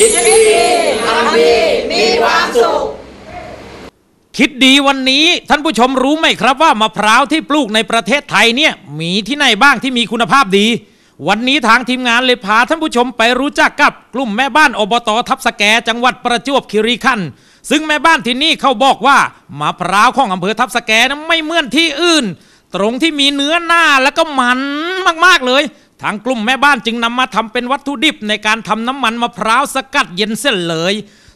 คิดดีทำดีมีความสุข คิดดีวันนี้ท่านผู้ชมรู้ไหมครับว่ามะพร้าวที่ปลูกในประเทศไทยเนี่ยมีที่ไหนบ้างที่มีคุณภาพดี วันนี้ทางทีมงานเลยพาท่านผู้ชมไปรู้จักกับกลุ่มแม่บ้านอบตทับสแกจังหวัดประจวบคีรีขันธ์ซึ่งแม่บ้านที่นี่เขาบอกว่ามะพร้าวของอำเภอทับสแกนั้นไม่เหมือนที่อื่น ตรงที่มีเนื้อหน้าแล้วก็มันมากๆเลย ทางกลุ่มแม่บ้านจึงนำมาทำเป็นวัตถุดิบในการทำน้ำมันมะพร้าวสกัดเย็นเส้นเลย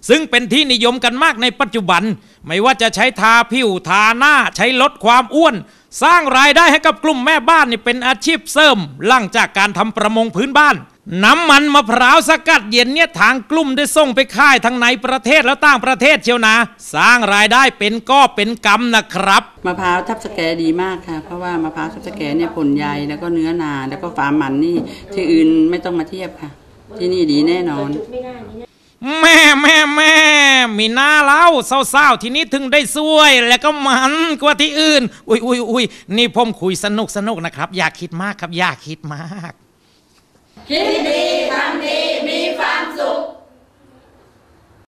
ซึ่งเป็นที่นิยมกันมากในปัจจุบัน ไม่ว่าจะใช้ทาผิวทาหน้าใช้ลดความอ้วน สร้างรายได้ให้กับกลุ่มแม่บ้านนี่เป็นอาชีพเสริม หลังจากการทำประมงพื้นบ้าน น้ำมันมะพร้าวสกัดเย็นเนี่ยทางกลุ่มได้ส่งไปขายทั้งในประเทศและต่างประเทศเชียวนะ สร้างรายได้เป็นก็เป็นกำนะครับมะพร้าวทับสแกดีมากค่ะ เพราะว่ามะพร้าวทับสแกเนี่ยผลใหญ่แล้วก็เนื้อหนาแล้วก็ฝามันนี่ที่อื่นไม่ต้องมาเทียบค่ะ ที่นี่ดีแน่นอน แม่แม่แม่มีหน้าเล่าเศร้าๆทีนี้ถึงได้ซวย แล้วก็มันกว่าที่อื่น อุ้ยอุ้ยอุ้ยนี่ผมคุยสนุกสนุกนะครับ อยากคิดมากครับ อยากคิดมาก คิดดีทำดี